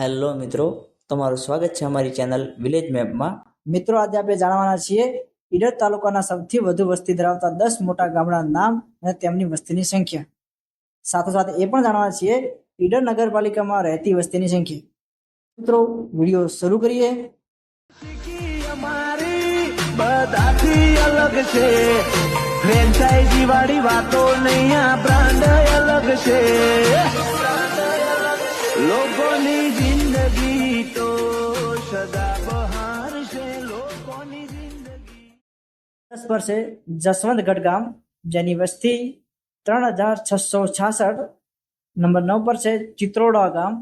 Hello મિત્રો, તમારું સ્વાગત છે અમારી ચેનલ વિલેજ મેપમાં મિત્રો, આજે આપણે જાણવાના છીએ, ઈડર તાલુકાના સૌથી વધુ વસ્તી ધરાવતા દસ મોટા ગામડાના નામ અને તેમની વસ્તીની સંખ્યા. સાથોસાથ એ પણ જાણવાના છીએ, ઈડર નગરપાલિકામાં રહેતી વસ્તીની સંખ્યા. મિત્રો, વીડિયો શરૂ કરીએ. બધાથી અલગ છે. ફ્રેન્ચાઇઝી વાળી વાતો નહીં, આ બ્રાન્ડ અલગ છે. લોકોની જિંદગી તો સદા બહાર છે લોકોની જિંદગી દસ પર છે જસવંતગઢ ગામ જેની વસ્તી ત્રણ હજાર છસો છાસઠ નંબર નવ પર છે ચિત્રોડા ગામ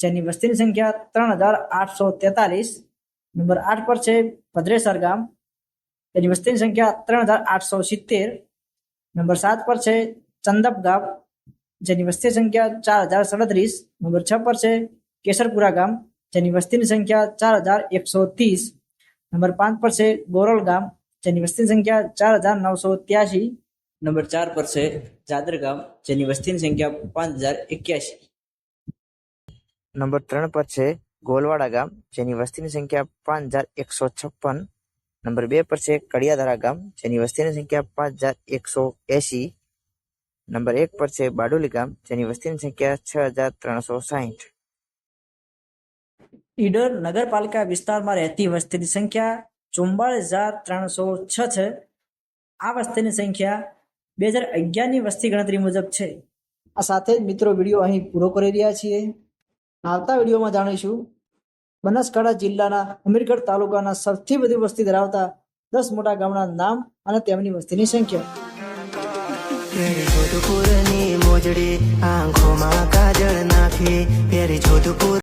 જેની વસ્તીની સંખ્યા ત્રણ હજાર આઠસો તેતાલીસ નંબર આઠ પર છે ભદ્રેસર ગામ જેની વસ્તીની સંખ્યા ત્રણ હજાર આઠસો સિત્તેર નંબર સાત પર છે ચંદપ ગામ જેની વસ્તી સંખ્યા ચાર હજાર સડત્રીસ નંબર છ પર છે કેસરપુરા ગામ જેની વસ્તીની સંખ્યા ચાર હજાર એકસો ત્રીસ નંબર પાંચ પર છે ગોરલ ગામ જેની વસ્તીની સંખ્યા ચાર હજાર નવસો ત્યાસી નંબર ચાર પર છે જાદર ગામ જેની વસ્તીની સંખ્યા પાંચ હજાર એક્યાસી નંબર ત્રણ પર છે ગોલવાડા ગામ જેની વસ્તીની સંખ્યા પાંચ હજાર એકસો છપ્પન નંબર બે પર છે કડિયાધારા ગામ જેની વસ્તીની સંખ્યા પાંચ હજાર એકસો એસી નંબર એક પર છે બારડોલી ગામ જેની વસ્તીની સંખ્યા છ હજાર ત્રણસો સાહીઠ. ઈડર નગરપાલિકા વિસ્તારમાં રહેતી વસ્તીની સંખ્યા ચુમ્બાળીસ હજાર ત્રણસો છ છે. આ વસ્તીની સંખ્યા બે હજાર અગિયારની વસ્તી ગણતરી મુજબ છે. આ સાથે જ મિત્રો વીડિયો અહીં પૂરો કરી રહ્યા છીએ. આવતા વિડીયોમાં જાણીશું બનાસકાંઠા જિલ્લાના અમીરગઢ તાલુકાના સૌથી વધુ વસ્તી ધરાવતા દસ મોટા ગામના નામ અને તેમની વસ્તીની સંખ્યા. પેરી જોધપુરની મોજડી આંખોમાં કાજળ નાખી પેરી જોધપુર